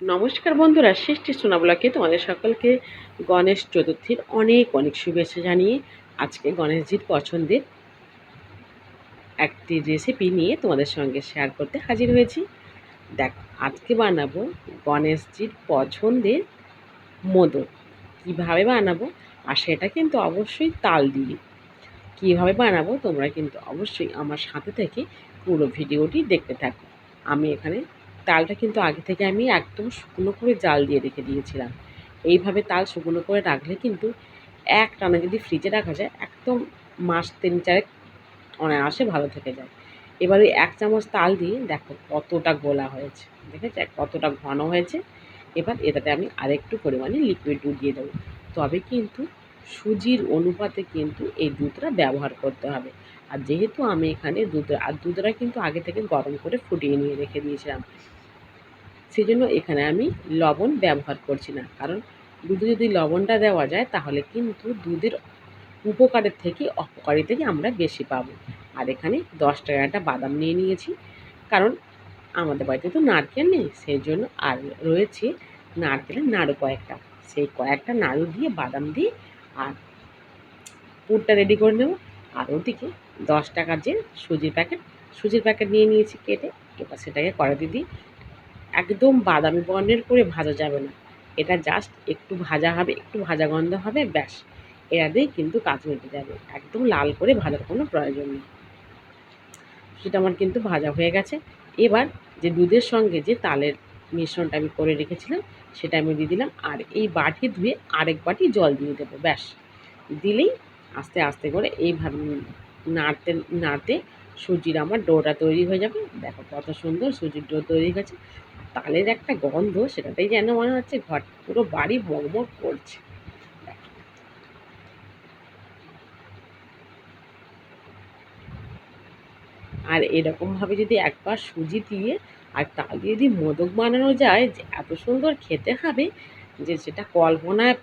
নমস্কার বন্ধুরা, সৃষ্টি সোনাবলাকে তোমাদের সকলকে গণেশ চতুর্থীর অনেক অনেক শুভেচ্ছা জানিয়ে আজকে গণেশজির পছন্দের একটি রেসিপি নিয়ে তোমাদের সঙ্গে শেয়ার করতে হাজির হয়েছি। দেখ, আজকে বানাবো গণেশজির পছন্দের মোদক। কীভাবে বানাবো? আর সেটা কিন্তু অবশ্যই তাল দিয়ে। কীভাবে বানাবো? তোমরা কিন্তু অবশ্যই আমার সাথে থেকে পুরো ভিডিওটি দেখতে থাকো। আমি এখানে তালটা কিন্তু আগে থেকে আমি একদম শুকনো করে জাল দিয়ে রেখে দিয়েছিলাম। এইভাবে তাল শুকনো করে রাখলে কিন্তু এক টানা যদি ফ্রিজে রাখা যায়, একদম মাস তিন চারেক অনায়াসে ভালো থেকে যায়। এবার ওই এক চামচ তাল দিয়ে দেখো কতটা গোলা হয়েছে, দেখেছে? কতটা ঘন হয়েছে। এবার এটাতে আমি আরেকটু পরিমাণে লিকুইড দুধ দিয়ে দেবো। তবে কিন্তু সুজির অনুপাতে কিন্তু এই দুধটা ব্যবহার করতে হবে। আর যেহেতু আমি এখানে দুধ, আর দুধটা কিন্তু আগে থেকে গরম করে ফুটিয়ে নিয়ে রেখে দিয়েছিলাম সেই জন্য এখানে আমি লবণ ব্যবহার করছি না। কারণ দুধে যদি লবণটা দেওয়া যায়, তাহলে কিন্তু দুধের উপকারের থেকে অপকারিতাই আমরা বেশি পাবো। আর এখানে দশ টাকা একটা বাদাম নিয়ে নিয়েছি। কারণ আমাদের বাড়িতে তো নারকেল নেই সেই জন্য আর রয়েছে নারকেলের নাড়ু কয়েকটা। সেই কয়েকটা নাড়ু দিয়ে, বাদাম দিয়ে আর পুরটা রেডি করে নেব। আর ওদিকে দশ টাকার যে সুজির প্যাকেট সুজির প্যাকেট নিয়ে নিয়েছি কেটে, এবার সেটাকে কড়াতে দিই একদম বাদামি বর্ণের করে ভাজা যাবে না। এটা জাস্ট একটু ভাজা হবে, একটু ভাজা গন্ধ হবে, ব্যাস। এরা দিয়েই কিন্তু কাজ মেটে যাবে। একদম লাল করে ভাজার কোনো প্রয়োজন নেই। সেটা আমার কিন্তু ভাজা হয়ে গেছে। এবার যে দুধের সঙ্গে যে তালের মিশ্রণটা আমি করে রেখেছিলাম, সেটা আমি দিয়ে দিলাম। আর এই বাটি ধুয়ে আরেক বাটি জল দিয়ে দেবো, ব্যাস। দিলেই আস্তে আস্তে করে এইভাবে নাড়তে নাড়তে সুজির আমার ডোটা তৈরি হয়ে যাবে। দেখো কত সুন্দর সুজির ডো তৈরি হয়েছে। তালের একটা গন্ধ, সেটাতেই যেন মনে হচ্ছে ঘর, পুরো বাড়ি মগমগ করছে। আর এরকমভাবে যদি একবার সুজি দিয়ে আর তাল দিয়ে যদি মোদক বানানো যায়, যে এত সুন্দর খেতে হবে, যে সেটা কল্পনায়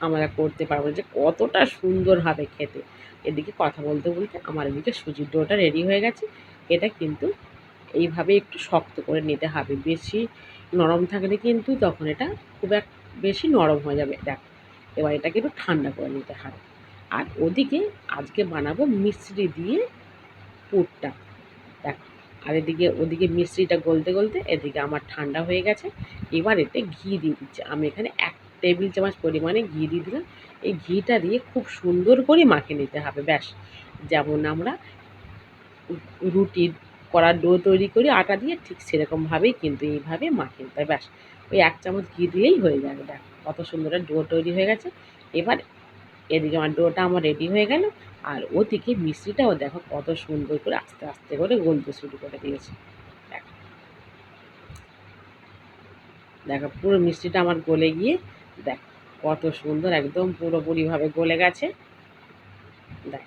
আমরা করতে পারব যে কতটা সুন্দর হবে খেতে। এদিকে কথা বলতে বলতে আমার এদিকে সুজির ডোটা রেডি হয়ে গেছে। এটা কিন্তু এইভাবে একটু শক্ত করে নিতে হবে। বেশি নরম থাকলে কিন্তু তখন এটা খুব এক বেশি নরম হয়ে যাবে। দেখ, এবার এটাকে একটু ঠান্ডা করে নিতে হবে। আর ওদিকে আজকে বানাবো মিশ্রি দিয়ে পুরটা। দেখ, আর এদিকে, ওদিকে মিশ্রিটা গলতে গলতে এদিকে আমার ঠান্ডা হয়ে গেছে। এবার এতে ঘি দিয়ে দিচ্ছে। আমি এখানে এক টেবিল চামচ পরিমাণে ঘি দিয়ে দিলাম। এই ঘিটা দিয়ে খুব সুন্দর করে মাখে নিতে হবে। ব্যাস, যেমন আমরা রুটির করার ডো তৈরি করি, আটা দিয়ে ঠিক সেরকমভাবেই কিন্তু এইভাবে মাখিয়ে হবে ব্যাস, ওই এক চামচ ঘি দিলেই হয়ে যাবে। দেখ, কত সুন্দর ডো তৈরি হয়ে গেছে। এবার এদিকে আমার ডোটা আমার রেডি হয়ে গেল। আর ওদিকে মিষ্টিটাও দেখো কত সুন্দর করে আস্তে আস্তে করে গলতে শুরু করে দিয়েছে। দেখো। দেখো, পুরো মিষ্টিটা আমার গলে গিয়ে দেখ, কত সুন্দর একদম পুরোপুরিভাবে গলে গেছে। দেখ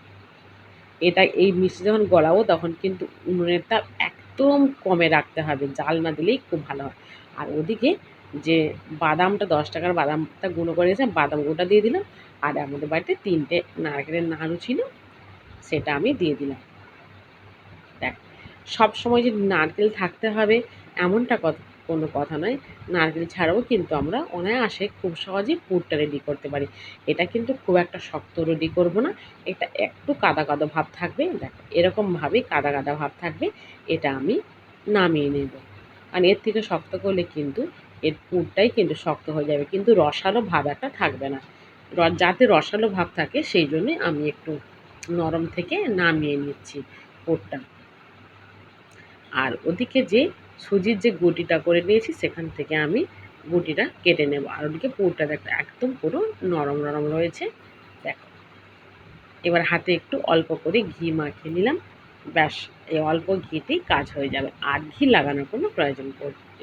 এটা, এই মিষ্টি যখন গলাবো তখন কিন্তু উনুনের তাপ একদম কমে রাখতে হবে, জাল না দিলেই খুব ভালো হয়। আর ওদিকে যে বাদামটা, দশ টাকার বাদামটা গুঁড়ো করে এসে বাদাম গোটা দিয়ে দিলাম, আর আমাদের বাড়িতে তিনটে নারকেলের নাড়ু ছিল, সেটা আমি দিয়ে দিলাম। দেখ সব সময় যে নারকেল থাকতে হবে এমনটা কথা কোনো কথা নয়। নারকেল ছাড়াও কিন্তু আমরা অনায়াসে খুব সহজেই পুরটা রেডি করতে পারি। এটা কিন্তু খুব একটা শক্ত রেডি করব না। এটা একটু কাদা কাদা ভাব থাকবে। দেখো, এরকমভাবেই কাদা কাদা ভাব থাকবে। এটা আমি নামিয়ে নেব। কারণ এর থেকে শক্ত করলে কিন্তু এর পুরটাই কিন্তু শক্ত হয়ে যাবে। কিন্তু রসালো ভাব একটা থাকবে না। যাতে রসালো ভাব থাকে, সেই জন্যে আমি একটু নরম থেকে নামিয়ে নিচ্ছি পুরটা। আর ওদিকে যে সুজির যে গুটিটা করে নিয়েছি, সেখান থেকে আমি গুটিটা কেটে নেব। আর ওদিকে পুরটা দেখো, একদম পুরো নরম নরম রয়েছে। দেখো। এবার হাতে একটু অল্প করে ঘি মাখিয়ে নিলাম। ব্যাস, এই অল্প ঘিতেই কাজ হয়ে যাবে। আর ঘি লাগানোর কোনো প্রয়োজন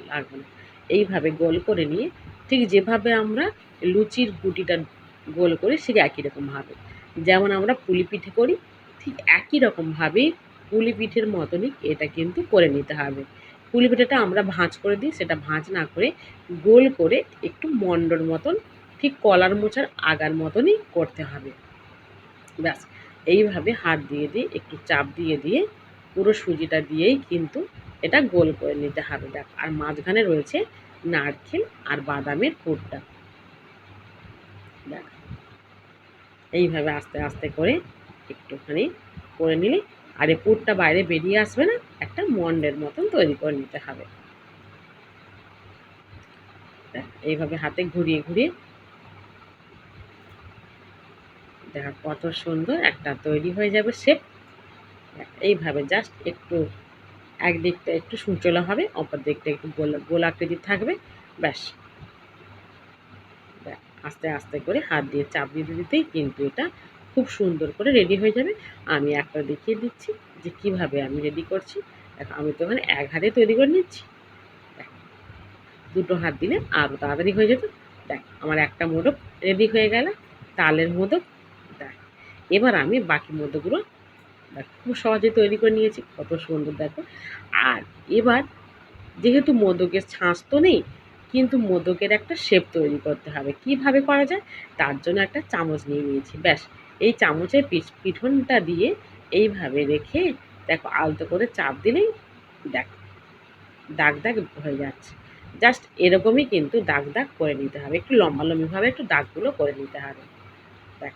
লাগবে না। এইভাবে গোল করে নিয়ে, ঠিক যেভাবে আমরা লুচির গুটিটা গোল করি, ঠিক একই রকমভাবে যেমন আমরা পুলি পিঠে করি, ঠিক একই রকমভাবেই পুলি পিঠের মতনই এটা কিন্তু করে নিতে হবে। পুলি পিঠেটা আমরা ভাঁজ করে দিই, সেটা ভাঁজ না করে গোল করে একটু মন্ডর মতন, ঠিক কলার মোচার আগার মতনই করতে হবে। ব্যাস, এইভাবে হাত দিয়ে দিয়ে, একটু চাপ দিয়ে দিয়ে, পুরো সুজিটা দিয়েই কিন্তু এটা গোল করে নিতে হবে। দেখ, আর মাঝখানে রয়েছে নারকেল আর বাদামের পুরটা দেখ, এইভাবে আস্তে আস্তে করে একটুখানি করে নিলে আর এই পুরটা বাইরে বেরিয়ে আসবে না, একটা মন্ডের মতন তৈরি করে নিতে হবে। এইভাবে হাতে ঘুরিয়ে ঘুরিয়ে। দেখা, কত সুন্দর একটা তৈরি হয়ে যাবে শেপ এইভাবে জাস্ট একটু একদিকটা একটু সুচলা হবে, অপর দিকটা একটু গোলা গোলাকৃতির থাকবে, ব্যাস। আস্তে আস্তে করে হাত দিয়ে চাপ দিতে দিতেই কিন্তু এটা খুব সুন্দর করে রেডি হয়ে যাবে। আমি একটা দেখিয়ে দিচ্ছি যে কীভাবে আমি রেডি করছি। দেখো, আমি তো ওখানে এক হাতে তৈরি করে নিচ্ছি। দুটো হাত দিলে আরও তাড়াতাড়ি হয়ে যেত। দেখ, আমার একটা মোদক রেডি হয়ে গেল, তালের মোদক। দেখ, এবার আমি বাকি মোদকগুলো দেখ, খুব সহজে তৈরি করে নিয়েছি, কত সুন্দর দেখো। আর এবার যেহেতু মোদকের ছাঁচ তো নেই, কিন্তু মোদকের একটা শেপ তৈরি করতে হবে। কীভাবে করা যায়? তার জন্য একটা চামচ নিয়ে নিয়েছি। ব্যাস এই চামচের পিছ পিঠনটা দিয়ে এইভাবে রেখে দেখো, আলতো করে চাপ দিলেই দেখ, দাগ দাগ হয়ে যাচ্ছে। জাস্ট এরকমই কিন্তু দাগ দাগ করে নিতে হবে। একটু লম্বা লম্বিভাবে একটু দাগগুলো করে নিতে হবে। দেখ,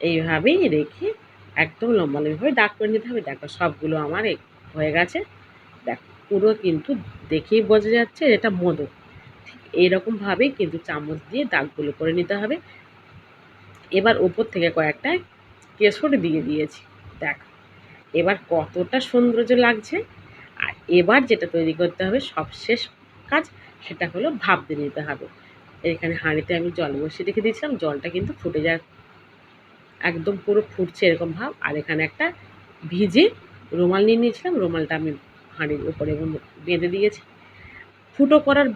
এইভাবেই রেখে একদম লম্বা লম্বিভাবে দাগ করে নিতে হবে। দেখো, সবগুলো আমার হয়ে গেছে। দেখ, পুরো কিন্তু দেখেই বোঝা যাচ্ছে এটা মোদক ঠিক এইরকমভাবেই কিন্তু চামচ দিয়ে দাগগুলো করে নিতে হবে। এবার ওপর থেকে কয়েকটা কেশর দিয়ে দিয়েছি। দেখ, এবার কতটা সৌন্দর্য লাগছে। আর এবার যেটা তৈরি করতে হবে, সবশেষ কাজ সেটা হলো দিয়ে নিতে হবে। এখানে হাঁড়িতে আমি জল বসিয়ে রেখে দিয়েছিলাম, জলটা কিন্তু ফুটে যায় একদম পুরো ফুটছে এরকম ভাব। আর এখানে একটা ভিজে রুমাল নিয়ে নিয়েছিলাম, রুমালটা আমি হাঁড়ির উপরে বেঁধে দিয়েছি। ফুটো করার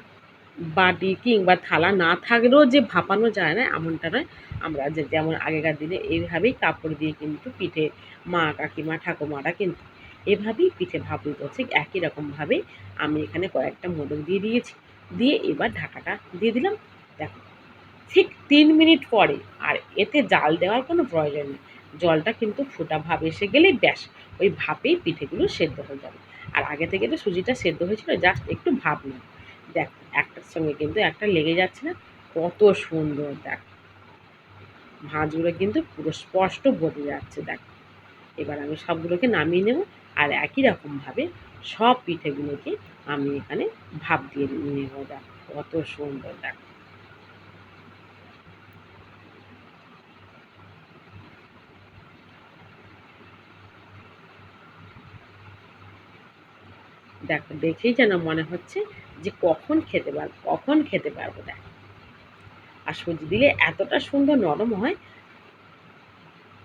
বাটি কিংবা থালা না থাকলেও যে ভাপানো যায় না, এমনটা নয়। আমরা যে যেমন আগেকার দিনে এইভাবেই কাপড় দিয়ে কিন্তু পিঠে মা, কাকিমা, ঠাকুমারা কিন্তু এভাবেই পিঠে ভাপ দিত ঠিক একই রকমভাবে আমি এখানে কয়েকটা মোদক দিয়ে দিয়েছি। দিয়ে এবার ঢাকাটা দিয়ে দিলাম। দেখো, ঠিক তিন মিনিট পরে আর এতে জাল দেওয়ার কোনো প্রয়োজন নেই। জলটা কিন্তু ফোটা ভাব এসে গেলেই ব্যাস, ওই ভাপেই পিঠেগুলো সেদ্ধ হয়ে যাবে। আর আগে থেকে তো সুজিটা সেদ্ধ হয়েছিল, জাস্ট একটু ভাপ নেই একটার সঙ্গে কিন্তু একটা লেগে যাচ্ছে না, কত সুন্দর, দেখ। ভাঁজগুলো কিন্তু পুরো স্পষ্ট বোঝা যাচ্ছে, দেখ। এবার আমি সবগুলোকে নামিয়ে নেব আর একই রকমভাবে সব পিঠেগুলোকে আমি এখানে ভাপ দিয়ে নেব, দেখ। কত সুন্দর, দেখ। দেখো, দেখেই যেন মনে হচ্ছে যে কখন খেতে পারব কখন খেতে পারব দেখ। আর সুজি দিলে এতটা সুন্দর নরম হয়,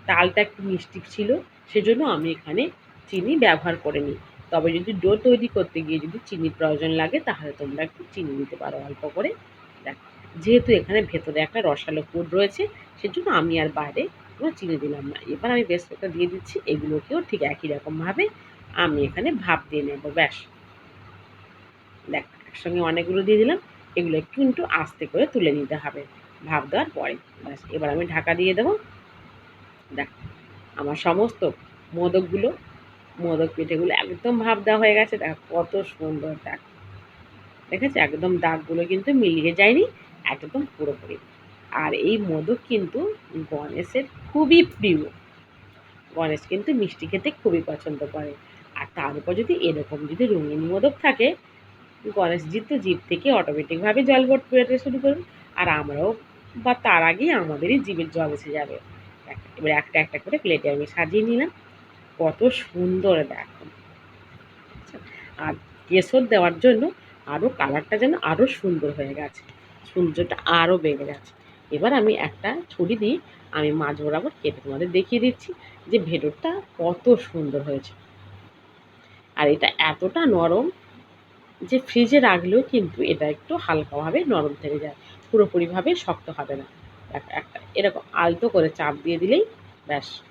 তালটা একটু মিষ্টি ছিল, সেজন্য আমি এখানে চিনি ব্যবহার করে নিই তবে যদি ডো তৈরি করতে গিয়ে যদি চিনির প্রয়োজন লাগে, তাহলে তোমরা একটু চিনি দিতে পারো অল্প করে। দেখ, যেহেতু এখানে ভেতরে একটা রসালো পুর রয়েছে, সেজন্য আমি আর বাইরে কোনো চিনি দিলাম না। এবার আমি বেসনটা দিয়ে দিচ্ছি, এগুলোকেও ঠিক একই রকমভাবে আমি এখানে ভাপ দিয়ে নেব, ব্যাস। দেখ, একসঙ্গে অনেকগুলো দিয়ে দিলাম, এগুলো একটু আস্তে করে তুলে নিতে হবে। ভাপ দেওয়ার পরে, ব্যাস, এবার আমি ঢাকা দিয়ে দেবো। দেখ, আমার সমস্ত মোদকগুলো, মোদক পিঠেগুলো একদম ভাপ দেওয়া হয়ে গেছে। দেখ, কত সুন্দর দেখ দেখেছে? একদম দাগগুলো কিন্তু মিলিয়ে যায়নি, একদম পুরোপুরি। আর এই মোদক কিন্তু গণেশের খুবই প্রিয়। গণেশ কিন্তু মিষ্টি খেতে খুবই পছন্দ করে। আর তার উপর যদি এরকম যদি রঙিন মোদক থাকে, গণেশজির তো জিভ থেকে অটোমেটিকভাবে জল ভট বেরোতে শুরু করবে আর আমরাও বা তার আগেই আমাদেরই জিভের জল এসে যাবে। এবার একটা একটা করে প্লেটে আমি সাজিয়ে নিলাম। কত সুন্দর দেখো। আর কেশর দেওয়ার জন্য আরও কালারটা যেন আরও সুন্দর হয়ে গেছে। সৌন্দর্যটা আরও বেড়ে গেছে। এবার আমি একটা ছুরি দিয়ে আমি মাছ বরাবর কেটে তোমাদের দেখিয়ে দিচ্ছি যে ভেতরটা কত সুন্দর হয়েছে। আর এটা এতটা নরম যে ফ্রিজে রাখলেও কিন্তু এটা একটু হালকাভাবে নরম থেকে যায়। পুরোপুরিভাবে শক্ত হবে না। এক- একটা এরকম আলতো করে চাপ দিয়ে দিলেই ব্যাস।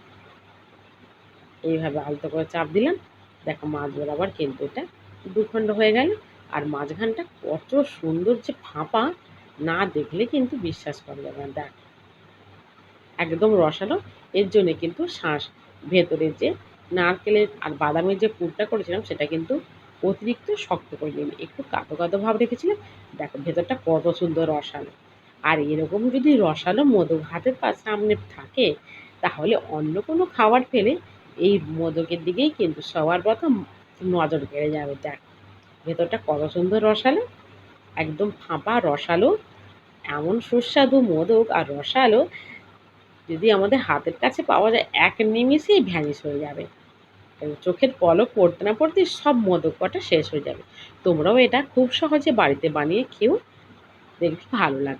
এইভাবে আলতো করে চাপ দিলাম। দেখো মাছ বরাবর কিন্তু এটা দুখণ্ড হয়ে গেল। আর মাঝখানটা কত সুন্দর যে ফাঁপা, না দেখলে কিন্তু বিশ্বাস করা যাবে না। দেখ, একদম রসালো। এর জন্যে কিন্তু শ্বাস ভেতরে যে নারকেলের আর বাদামের যে পুরটা করেছিলাম, সেটা কিন্তু অতিরিক্ত শক্ত করে নিন একটু কাঁদো কাঁদো ভাব রেখেছিলাম দেখো, ভেতরটা কত সুন্দর রসালো। আর এরকম যদি রসালো মোদক হাতের সামনে থাকে, তাহলে অন্য কোনো খাবার পেলে এই মোদকের দিকেই কিন্তু সবার প্রথম নজর কেড়ে যাবে, দেখ। ভেতরটা কত সুন্দর রসালো, একদম ফাঁপা রসালো, এমন সুস্বাদু মোদক আর রসালো, যদি আমাদের হাতের কাছে পাওয়া যায়, এক নিমিষেই ভ্যানিশ হয়ে যাবে। চোখের পলক পড়তে না পড়তে সব মদকটা কটা শেষ হয়ে যাবে। তোমরাও এটা খুব সহজে বাড়িতে বানিয়ে খেয়েও দেখবে ভালো লাগবে।